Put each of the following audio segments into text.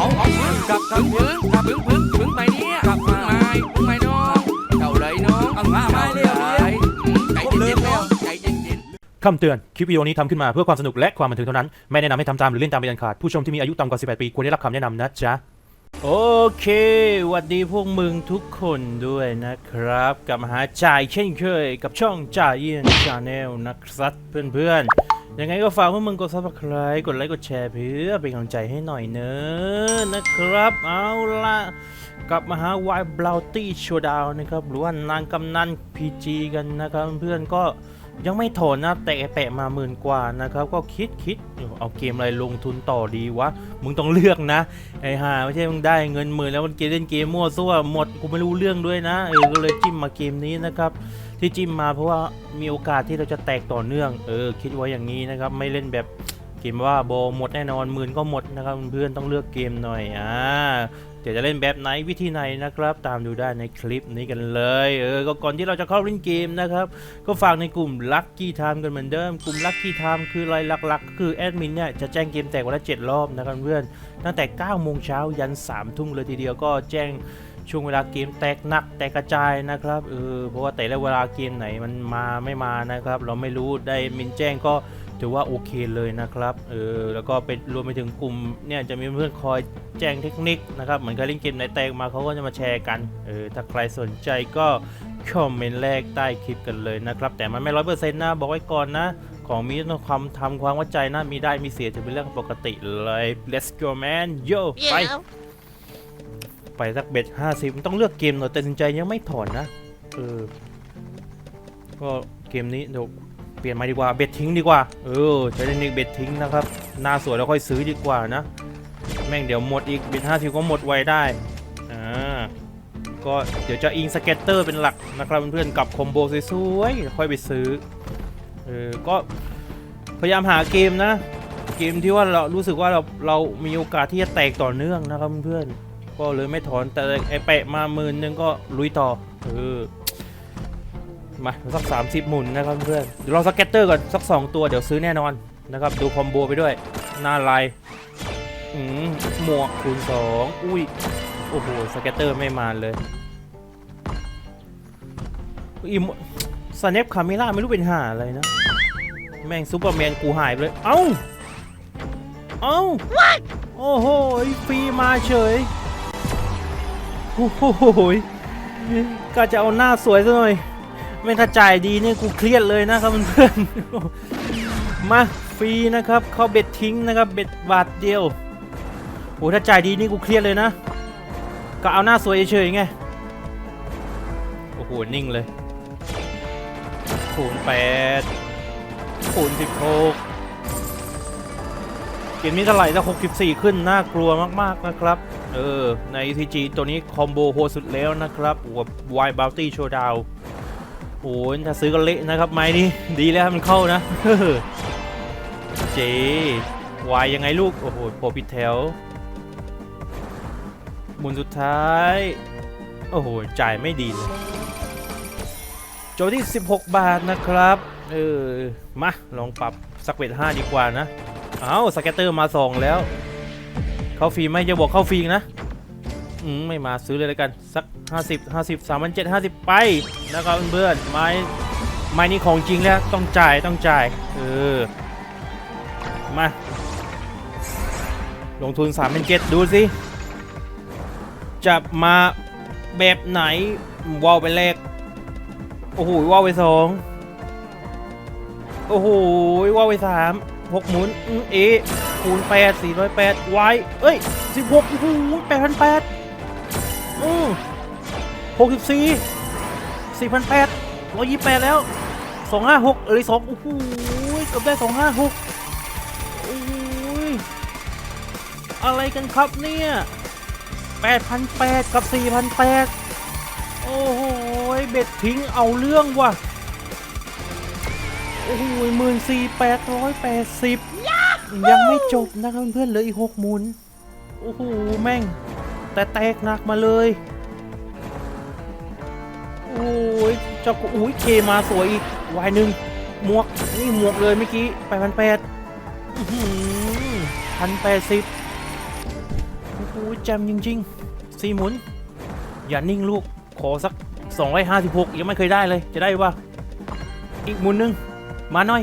เอาเอาพึ่งกลับกลับพึ่งกลับพึ่งพึ่งพึ่งไปเนี่ยกลับพึ่งไม่พึ่งไม่น้องเจ้าเลยน้องเอามาไม่เร็วใจเย็นๆแล้วใจเย็นๆคำเตือน คลิปวิดีโอนี้ทำขึ้นมาเพื่อความสนุกและความบันเทิงเท่านั้น ไม่แนะนำให้ทำตามหรือเล่นตามเป็นอันขาด ผู้ชมที่มีอายุต่ำกว่า 18 ปีควรได้รับคำแนะนำนะจ๊ะ โอเคหวัดดีพวกมึงทุกคนด้วยนะครับ กลับมาหาจ่ายเช่นเคย กับช่องจ่ายเยียนชาแนลนะครับเพื่อนๆ ยังไงก็ฝากพวกมึงกด subscribe กดไลค์กดแชร์เพื่อเป็นกำลังใจให้หน่อยเนอะนะครับ เอาละกลับมาหาวายบลาวตี้โชว์ดาวนะครับหรือว่านางกำนัน PG กันนะครับเพื่อนก็ยังไม่ถอนนะแต่แปะมาหมื่นกว่านะครับ ก็คิดคิดเอาเกมอะไรลงทุนต่อดีวะ มึงต้องเลือกนะ ไอ้ห่าไม่ใช่มึงได้เงินหมื่นแล้วมันเกมเล่นเกมมั่วซั่วหมดกูไม่รู้เรื่องด้วยนะเออก็เลยจิ้มมาเกมนี้นะครับ ที่จิ้มมาเพราะว่ามีโอกาสที่เราจะแตกต่อเนื่อง เออ คิดไว้อย่างนี้นะครับ ไม่เล่นแบบเกมว่าโบหมดแน่นอนหมื่นก็หมดนะครับเพื่อนต้องเลือกเกมหน่อยอ่าเดี๋ยวจะเล่นแบบไหนวิธีไหนนะครับ ตามดูได้ในคลิปนี้กันเลยเออก็ก่อนที่เราจะเข้าเล่นเกมนะครับ ก็ฝากในกลุ่ม Lucky Time กันเหมือนเดิม กลุ่ม Lucky Time คือรายหลักๆก็คือแอดมินเนี่ยจะแจ้งเกมแตกวันละ7รอบนะครับเพื่อนตั้งแต่9โมงเช้ายัน3ทุ่มเลยทีเดียวก็แจ้ง ช่วงเวลาเกมแตกหนักแตกกระจายนะครับเออเพราะว่าแต่ละเวลาเกมไหนมันมาไม่มานะครับ เราไม่รู้ได้มินแจ้งก็ถือว่าโอเคเลยนะครับเออแล้วก็เป็นรวมไปถึงกลุ่มเนี่ยจะมีเพื่อนคอยแจ้งเทคนิคนะครับเหมือนกับเล่นเกมไหนแตกมาเขาก็จะมาแชร์กันเออถ้าใครสนใจก็คอมเมนต์แรกใต้คลิปกันเลยนะครับ แต่มันไม่ร้อยเปอร์เซ็นต์นะบอกไว้ก่อนนะ ของมีต้องความทำความเข้าใจนะมีได้มีเสียจะเป็นเรื่องปกติเลย let's go man yo ไป ไปสักเบ็ดห้าสิบต้องเลือกเกมหน่อยแต่สินใจยังไม่ถอนนะเออก็เกมนี้เดี๋ยวเปลี่ยนมาดีกว่าเบ็ดทิ้งดีกว่าเออใช้เทคนิคเบ็ดทิ้งนะครับหน้าสวยแล้วค่อยซื้อดีกว่านะ แม่งเดี๋ยวหมดอีกเบ็ดห้าสิบก็หมดไวได้อ่าก็เดี๋ยวจะอิงสเก็ตเตอร์เป็นหลักนะครับเพื่อนๆกับคอมโบสวยๆค่อยไปซื้อเออก็พยายามหาเกมนะ เกมที่ว่าเรารู้สึกว่าเราเรามีโอกาสที่จะแตกต่อเนื่องนะครับเพื่อนๆ ก็เลยไม่ถอนแต่ไอแปะมาหมื่นนึงก็ลุยต่อเออมาสัก 30 หมุนนะครับเพื่อนเดี๋ยวลองสเก็ตเตอร์ก่อนสัก 2 ตัวเดี๋ยวซื้อแน่นอนนะครับดูคอมโบไปด้วย หน้าลายอืมหมวกคูณสองอุ้ยโอ้โหสเก็ตเตอร์ไม่มาเลยอีโมสเนปคาเมล่าไม่รู้เป็นห่าอะไรนะ แม่งซูเปอร์แมนกูหายไปเลย เอ้า เอ้าโอ้โหฟรีมาเฉย โอ้โหก็จะเอาหน้าสวยซะหน่อย ไม่ถ้าจ่ายดีเนี่ยกูเครียดเลยนะครับเพื่อนๆมาฟรีนะครับเข้าเบ็ดทิ้งนะครับเบ็ดบาทเดียวโอ้ถ้าจ่ายดีนี่กูเครียดเลยนะ ก็เอาหน้าสวยเฉยๆไงโอ้โหนิ่งเลยคูณแปดคูณสิบหกเกมนี้เท่าไหร่ถ้าหกสิบสี่ขึ้นน่ากลัวมากๆนะครับ เออ ใน TG ตัวนี้คอมโบโหดสุดแล้วนะครับกับ Y Bounty Showdown โอ้ยถ้าซื้อก็เละนะครับไม้นี้ดีแล้วมันเข้านะเจวายยังไงลูก โอ้โหโผล่ปิดแถวหมุนสุดท้าย โอ้โห จ่ายไม่ดีเลยโจทย์ที่ 16 บาทนะครับ เออ มา ลองปรับสักเวท5ดีกว่านะ เอาสเกตเตอร์มา 2 แล้ว เข้าฟรีไหมจะบอกเข้าฟรีนะอืมไม่มาซื้อเลยแล้วกัน สัก 50 50 3 7 50 ไปนะครับเพื่อนๆไม้ไม้นี้ของจริงแล้วต้องจ่ายต้องจ่ายเออมา ลงทุน3 7ดูสิจะมาแบบไหนวอลไปแรกโอ้โหวอลไปสองโอ้โหวอลไปสามหกหมุนอืมเอ คูณแปดสี่ร้อยแปดไวายเอ้ยสิบหกโอ้โหแปดพันแปดอือหกสิบสี่สี่พันแปดร้อยยี่แปดแล้วสองห้าหกเอ้ยสองโอ้โหเกือบได้สองห้าหกโอ้ยอะไรกันครับเนี่ย8,800กับ4,800โอ้โหเบ็ดทิ้งเอาเรื่องว่ะโอ้โหหมื่นสี่แปดร้อยแปดสิบ ยังไม่จบนะครับเพื่อนๆเหลืออีกหกหมุน โอ้โห แม่ง แต่แตกหนักมาเลย โอ้ยเจ้ากูอุ้ยเคมาสวยอีกวายหนึ่งหมวก นี่หมวกเลยเมื่อกี้แปดพันแปดพันแปดสิบโอ้โหแจมจริงๆสี่หมุน อย่านิ่งลูก ขอสัก 256 ยังไม่เคยได้เลย จะได้ว่า อีกหมุนหนึง มาหน่อย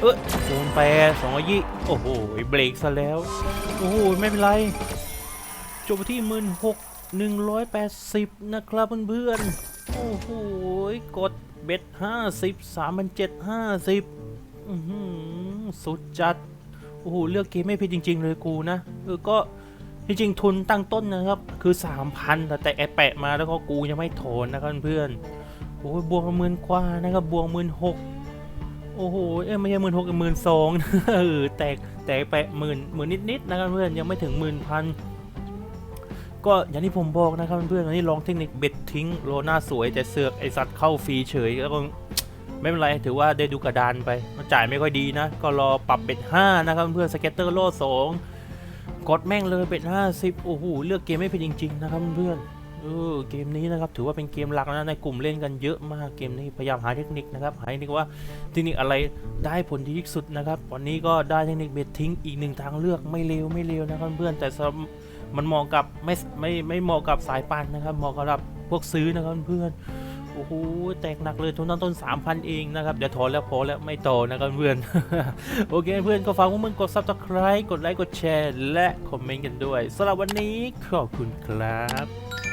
เออโดนแปรสองยี่โอ้โหเบรกซะแล้ว โอ้โห ไม่เป็นไรจบที่หมื่นหกหนึ่งร้อยแปดสิบนะครับเพื่อนๆ โอ้โห กดเบ็ดห้าสิบสามพันเจ็ดห้าสิบสุดจัด โอ้โห เลือกเกมไม่ผิดจริง ๆ เลยกูนะเออก็จริงๆทุนตั้งต้นนะครับ คือ 3,000แต่แต่แอแปะมาแล้วก็กูยังไม่โถนนะครับเพื่อนโอ้ยบวกหมื่นกว่านะครับบวกหมื่นหก โอ้โหเอ้ยไม่ใช่หมื่นหกหมื่นสองเออแตกแตกแปหมื่นหมื่นนิดๆนะครับเพื่อนยังไม่ถึงหมื่นพันก็อย่างที่ผมบอกนะครับเพื่อนๆวันนี้ลองเทคนิคเบ็ดทิ้งโลหน่าสวยแต่เสือกไอสัตว์เข้าฟรีเฉยแล้วก็ไม่เป็นไรถือว่าได้ดูกระดานไปจ่ายไม่ค่อยดีนะ ก็รอปรับเบ็ด5นะครับเพื่อนสเก็ตเตอร์โลสองกดแม่งเลยเบ็ด50โอ้โหเลือกเกมไม่เป็นจริง ๆ นะครับเพื่อน เออเกมนี้นะครับถือว่าเป็นเกมหลักนะในกลุ่มเล่นกันเยอะมากเกมนี้พยายามหาเทคนิคนะครับหาเทคนิคว่าเทคนิคอะไรได้ผลดีที่สุดนะครับ วันนี้ก็ได้เทคนิคเบ็ดทิ้งอีกหนึ่งทางเลือกไม่เลวไม่เลวนะครับเพื่อนแต่มันเหมาะกับไม่ไม่ไม่เหมาะกับสายปั่นนะครับเหมาะกับพวกซื้อนะครับเพื่อนโอ้โหแตกหนักเลยทุนต้นต้น 3,000 เองนะครับ เดี๋ยวถอนแล้วพอแล้วไม่โตอนะครับเพื่อน โอเคเพื่อนก็ฝากพวกมึงกด subscribe กดไลค์ กดแชร์ และคอมเมนต์กันด้วยสำหรับวันนี้ขอบคุณครับ